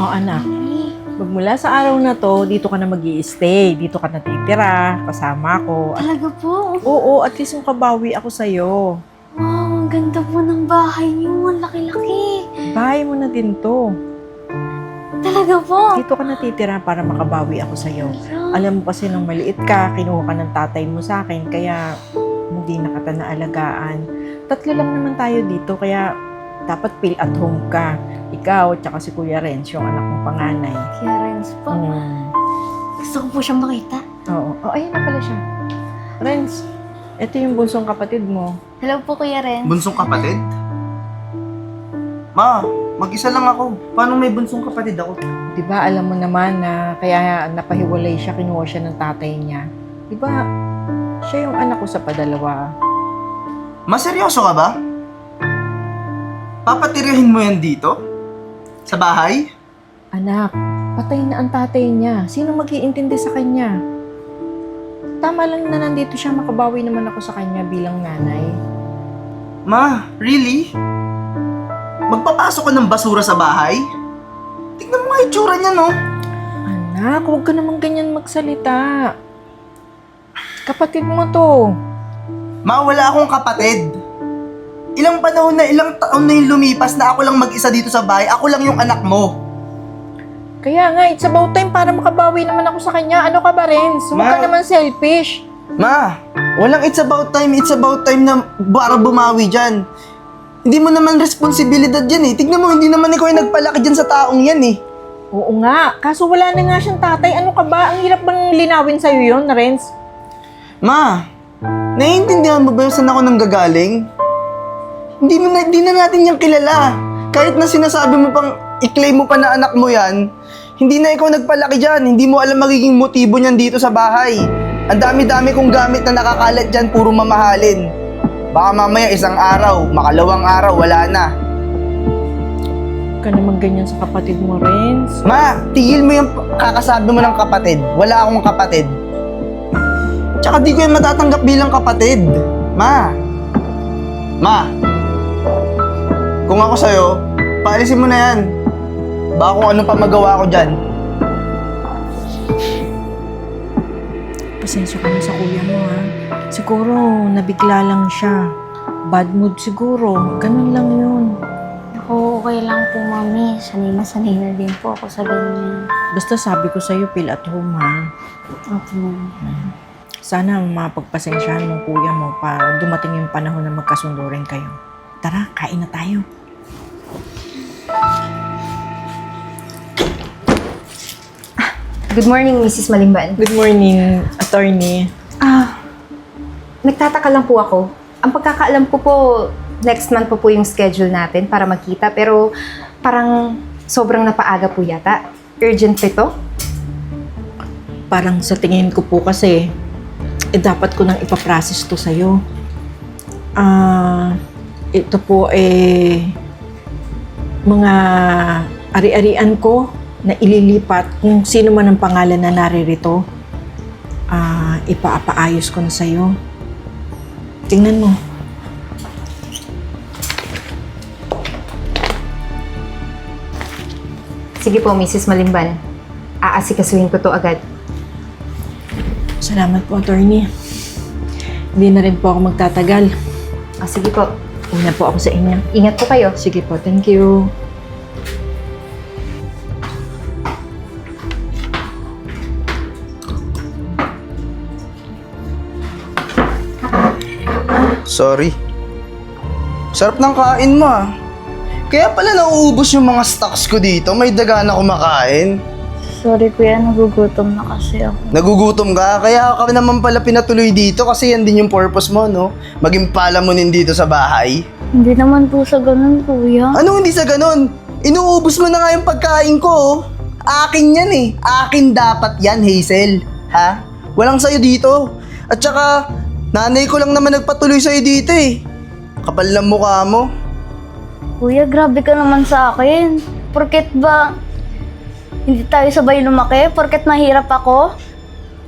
O anak, magmula sa araw na to, dito ka na mag stay Dito ka natitira, kasama ko. At, Talaga po? oo, at least yung kabawi ako sa'yo. Wow, ang ganda po ng bahay niyo. Ang laki-laki. Bahay mo na din to. Talaga po? Dito ka natitira para makabawi ako sa'yo. Alam mo kasi nung maliit ka, kinuha ka ng tatay mo sa akin, kaya hindi na kita naalagaan. Tatlo lang naman tayo dito, kaya dapat feel at home ka. Ikaw, tsaka si Kuya Renz, yung anak mong panganay. Kaya Renz po. Mm. Gusto ko po siyang makita. Oo. Oh, ayun na pala siya. Renz, ito yung bunsong kapatid mo. Hello po, Kuya Renz. Bunsong kapatid? Ma, mag-isa lang ako. Paano may bunsong kapatid ako? Di ba alam mo naman na kaya napahiwalay siya, kinuha siya ng tatay niya. Di ba, siya yung anak ko sa padalawa. Ma, seryoso ka ba? Papatiryahin mo yan dito? Sa bahay? Anak, patay na ang tatay niya. Sino mag-iintindi sa kanya? Tama lang na nandito siya, makabawi naman ako sa kanya bilang nanay. Ma, really? Magpapasok ka ng basura sa bahay? Tingnan mo nga itsura niya, no? Anak, huwag ka naman ganyan magsalita. Kapatid mo to. Ma, wala akong kapatid. Ilang panahon na, ilang taon na yung lumipas na ako lang mag-isa dito sa bahay. Ako lang yung anak mo. Kaya nga, it's about time para makabawi naman ako sa kanya. Ano ka ba, Renz? Huwag ka Ma- naman selfish. Ma, walang it's about time, it's about time na para bumawi dyan. Hindi mo naman responsibilidad yan eh. Tignan mo, hindi naman ikaw yung nagpalaki dyan sa taong yan eh. Oo nga, kaso wala na nga siyang tatay. Ano ka ba? Ang hirap bang linawin sa'yo yun, Renz? Ma, naiintindihan mo ba yung saan ako nanggagaling? Hindi, mo na, hindi na natin yung kilala. Kahit na sinasabi mo pang i-claim mo pa na anak mo yan, hindi na ikaw nagpalaki dyan. Hindi mo alam magiging motibo niyan dito sa bahay. Ang dami-dami kong gamit na nakakalat dyan, puro mamahalin. Baka mamaya isang araw, makalawang araw, wala na. Huwag ka naman ganyan sa kapatid mo, Renz. Ma, tigil mo yung kakasabi mo ng kapatid. Wala akong kapatid. Tsaka di ko yung matatanggap bilang kapatid. Ma. Ma. Kung ako sa'yo, paalisin mo na yan. Baka kung ano pa magawa ko dyan. Pasensya ka na sa kuya mo, ha? Siguro, nabigla lang siya. Bad mood siguro. Ganun lang yun. Ako, okay lang po, Mami. Sanay na sanay na din po ako sa ganyan. Basta sabi ko sa'yo, feel at home, ha? Opo, Mami. Sana mapagpasensyahan mo kuya mo pa dumating yung panahon na magkasundo rin kayo. Tara, kain na tayo. Good morning, Mrs. Malimban. Good morning, attorney. Ah, nagtataka lang po ako. Ang pagkakaalam ko po, next month po po yung schedule natin para magkita. Pero parang sobrang napaaga po yata. Urgent po ito? Parang sa tingin ko po kasi, eh dapat ko nang ipaprocess to sa'yo. Ah, ito po eh, mga ari-arian ko na ililipat kung sino man ang pangalan na naririto. Ah, ipaapaayos ko na sa'yo. Tingnan mo. Sige po, Mrs. Malimban. Aasikasuhin ko to agad. Salamat po, attorney. Hindi na rin po ako magtatagal. Ah, sige po. Una po ako sa inyo. Ingat po kayo. Sige po, thank you. Sorry. Sarap ng kain mo ah. Kaya pala nauubos yung mga stocks ko dito. May daga na kumakain. Sorry, Kuya. Nagugutom na kasi ako. Nagugutom ka, kaya ka naman pala pinatuloy dito kasi yan din yung purpose mo, no? Maging palamunin dito sa bahay. Hindi naman po sa ganun, Kuya. Ano hindi sa ganun? Inuubos mo na nga yung pagkain ko, oh. Akin yan eh. Akin dapat yan, Hazel. Ha? Walang sayo dito. At saka, nanay ko lang naman nagpatuloy sa'yo dito eh. Kapal ng mukha mo. Kuya, grabe ka naman sa akin. Porket ba hindi tayo sabay lumaki? Porket mahirap ako?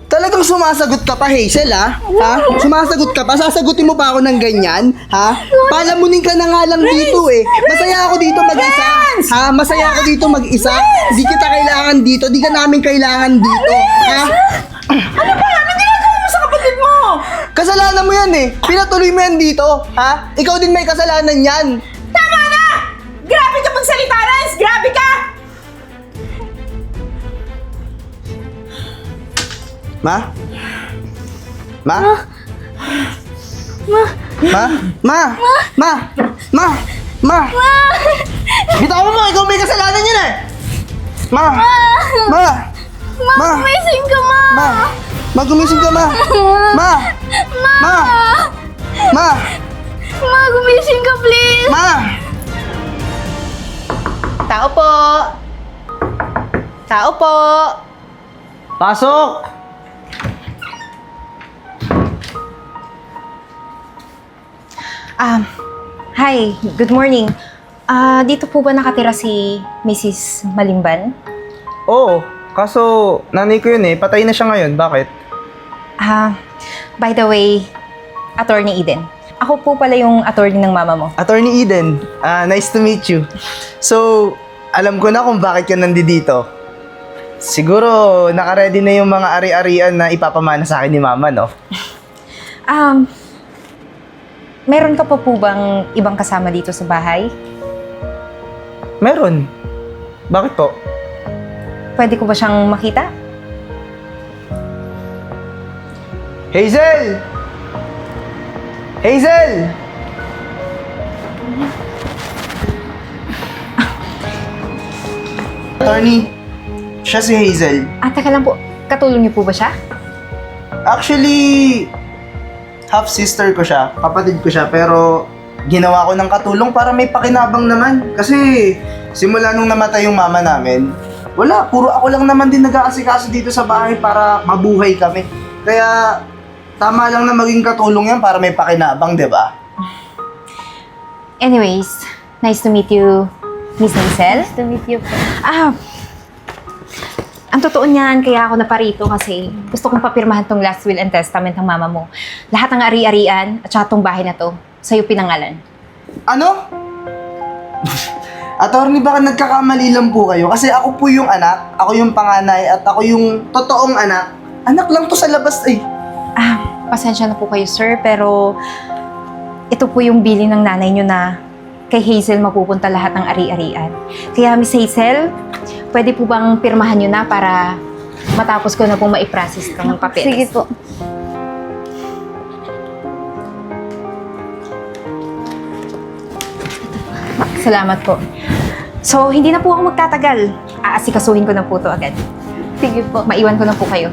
Talagang sumasagot ka pa, Hazel, ha? Ha? Sumasagot ka pa? Sasagutin mo pa ako ng ganyan? Ha? Palamunin ka na nga lang dito, eh. Masaya ako dito mag-isa. Ha? Masaya ako dito mag-isa. Di kita kailangan dito. Di ka namin kailangan dito. Ha? Ano ba? Ano ginagawa mo sa kapatid mo? Kasalanan mo yan, eh. Pinatuloy mo yan dito. Ha? Ikaw din may kasalanan yan. Tama na! Grabe ka magsalita, Renz! Grabe ka! Ma? Ma? Ma? Ma? Ma? Ma? Ma? Ma? Bitawan mo, ikaw may kasalanan yan eh! Ma? Ma? Ma? Gumising ka, ma! Ma? Ma, gumising ka, ma! Ma? Ma? Ma? Ma, gumising ka, please! Ma? Tao po! Tao po! Pasok! Ah, hi, good morning. Ah, dito po ba nakatira si Mrs. Malimban? Oo, kaso nanay ko yun eh. Patay na siya ngayon. Bakit? Ah, by the way, Attorney Eden. Ako po pala yung attorney ng mama mo. Attorney Eden, ah, nice to meet you. So, alam ko na kung bakit ka nandito. Siguro, nakaredy na yung mga ari-arian na ipapamana sa akin ni Mama, no? Um, meron ka pa po bang ibang kasama dito sa bahay? Meron. Bakit po? Pwede ko ba siyang makita? Hazel! Hazel! Attorney, siya si Hazel. Ah, teka lang po. Katulong niyo po ba siya? Actually, half sister ko siya, kapatid ko siya, pero ginawa ko ng katulong para may pakinabang naman. Kasi simula nung namatay yung mama namin, wala, puro ako lang naman din nag-aasikaso dito sa bahay para mabuhay kami. Kaya tama lang na maging katulong yan para may pakinabang, di ba? Anyways, nice to meet you, Miss Hazel. Nice to meet you. Ah, ang totoo niyan, kaya ako naparito kasi gusto kong papirmahan tong last will and testament ng mama mo. Lahat ng ari-arian at saka tong bahay na to, sa'yo pinangalan. Ano? Attorney, baka nagkakamali lang po kayo. Kasi ako po yung anak, ako yung panganay, at ako yung totoong anak. Anak lang to sa labas eh. Pasensya na po kayo, sir, pero ito po yung bilin ng nanay niyo na kay Hazel mapupunta lahat ng ari-arian. Kaya, Miss Hazel, pwede po bang pirmahan niyo na para matapos ko na pong maiprocess itong papeles? Sige po. Salamat po. So, hindi na po ako magtatagal. Aasikasuhin ko na po to agad. Sige po. Maiwan ko na po kayo.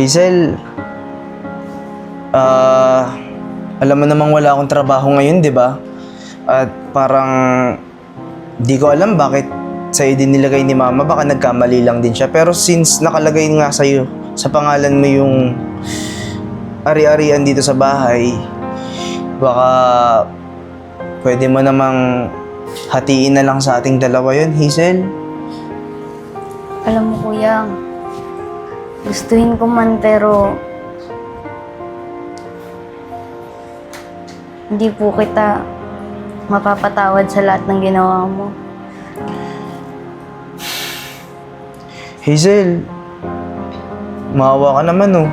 Hazel, ah, alam mo namang wala akong trabaho ngayon, di ba? At parang, di ko alam bakit sa'yo din nilagay ni Mama. Baka nagkamali lang din siya. Pero since nakalagay nga sa'yo, sa pangalan mo yung ari-arian dito sa bahay, baka pwede mo namang hatiin na lang sa ating dalawa yun, Hazel. Alam mo, kuya, gustuhin ko man pero hindi po kita mapapatawad sa lahat ng ginawa mo. Hazel, maawa ka naman oh.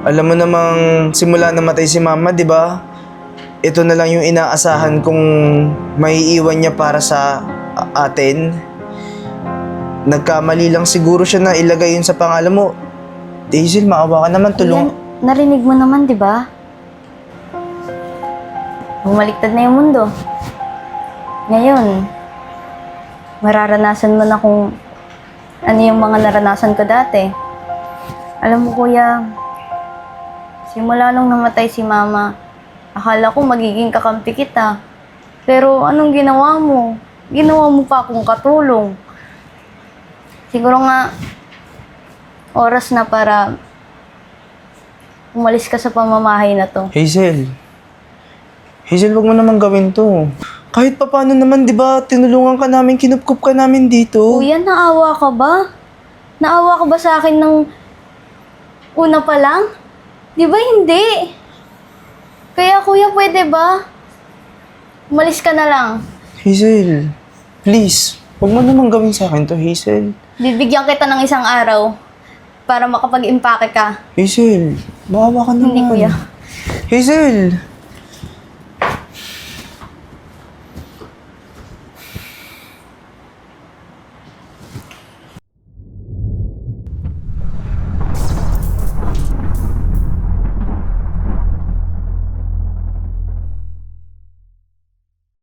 Alam mo namang simula na matay si mama, di ba? Ito na lang yung inaasahan kong maiiwan niya para sa atin. Nagkamali lang siguro siya na ilagay yun sa pangalan mo. Hazel, maawa ka naman, tulong. Ayan, narinig mo naman, di ba? Bumaliktad na yung mundo. Ngayon, mararanasan mo na kung ano yung mga naranasan ko dati. Alam mo, kuya, simula nung namatay si mama, akala ko magiging kakampi kita. Pero anong ginawa mo? Ginawa mo pa akong katulong. Siguro nga, oras na para umalis ka sa pamamahay na to. Hazel. Hazel, wag mo naman gawin to. Kahit pa paano naman, di ba, tinulungan ka namin, kinupkup ka namin dito. Kuya, naawa ka ba? Naawa ka ba sa akin ng una pa lang? Di ba hindi? Kaya kuya, pwede ba? Umalis ka na lang. Hazel, please, wag mo naman gawin sa akin to, Hazel. Bibigyan kita ng isang araw para makapag-impake ka. Hazel, bawa ka naman. Hindi, kuya. Hazel,